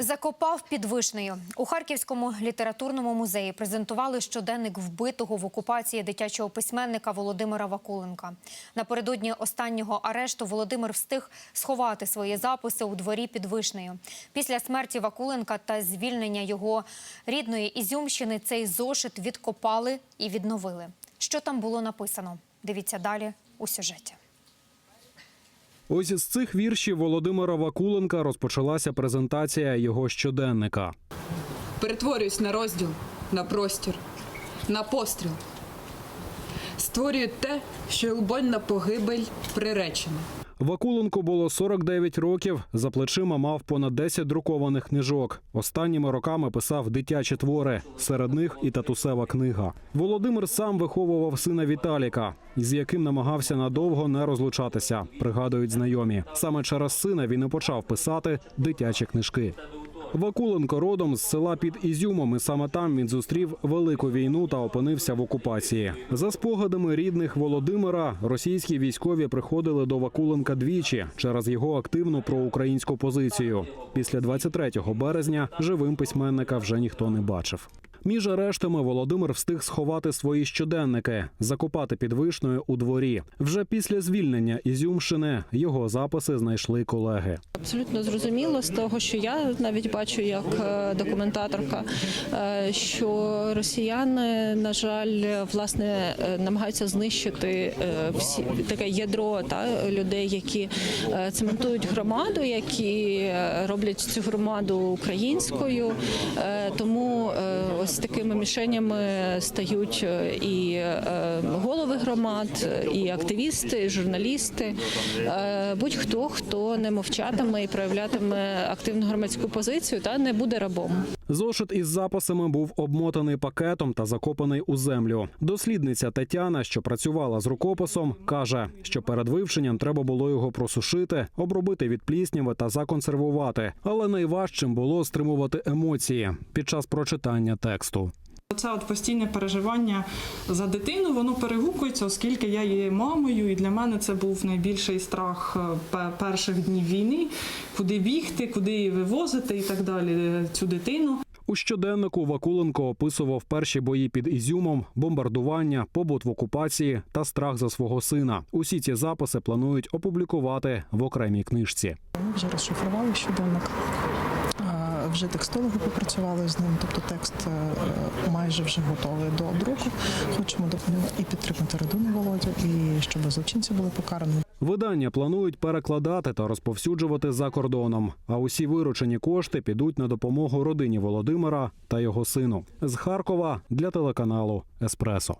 Закопав під вишнею. У Харківському літературному музеї презентували щоденник вбитого в окупації дитячого письменника Володимира Вакуленка. Напередодні останнього арешту Володимир встиг сховати свої записи у дворі під вишнею. Після смерті Вакуленка та звільнення його рідної Ізюмщини цей зошит відкопали і відновили. Що там було написано? Дивіться далі у сюжеті. Ось із цих віршів Володимира Вакуленка розпочалася презентація його щоденника. Перетворююсь на розділ, на простір, на постріл. Створюю те, що лбонь на погибель приречене. Вакуленко було 49 років. За плечима мав понад 10 друкованих книжок. Останніми роками писав дитячі твори. Серед них і татусева книга. Володимир сам виховував сина Віталіка, з яким намагався надовго не розлучатися. Пригадують знайомі. Саме через сина він і почав писати дитячі книжки. Вакуленко родом з села під Ізюмом, і саме там він зустрів велику війну та опинився в окупації. За спогадами рідних Володимира, російські військові приходили до Вакуленка двічі через його активну проукраїнську позицію. Після 23 березня живим письменника вже ніхто не бачив. Між арештами Володимир встиг сховати свої щоденники, закопати під вишнею у дворі. Вже після звільнення Ізюмщини його записи знайшли колеги. Абсолютно зрозуміло з того, що я навіть бачу як е, документаторка, е, що росіяни, на жаль, власне е, намагаються знищити всі таке ядро та людей, які цементують громаду, які роблять цю громаду українською. Тому ось такими мішенями стають е, і е, голови громад, і активісти, і журналісти, е, будь-хто хто не мовчатиме і проявлятиме активну громадську позицію, та не буде рабом. Зошит із записами був обмотаний пакетом та закопаний у землю. Дослідниця Тетяна, що працювала з рукописом, каже, що перед вивченням треба було його просушити, обробити від плісняви та законсервувати. Але найважчим було стримувати емоції під час прочитання тексту. Це от постійне переживання за дитину, воно перегукується, оскільки я є мамою, і для мене це був найбільший страх е, перших днів війни, куди бігти, куди її вивозити і так далі. е, Цю дитину. У щоденнику Вакуленко описував перші бої під Ізюмом, бомбардування, побут в окупації та страх за свого сина. Усі ці записи планують опублікувати в окремій книжці. Ми вже розшифрували щоденник. е, Вже текстологи попрацювали з ним, тобто текст е, майже вже готовий до друку. Хочемо допомогти і підтримати родину Володю, і щоб злочинці були покарані. Видання планують перекладати та розповсюджувати за кордоном. А усі виручені кошти підуть на допомогу родині Володимира та його сину з Харкова для телеканалу Еспресо.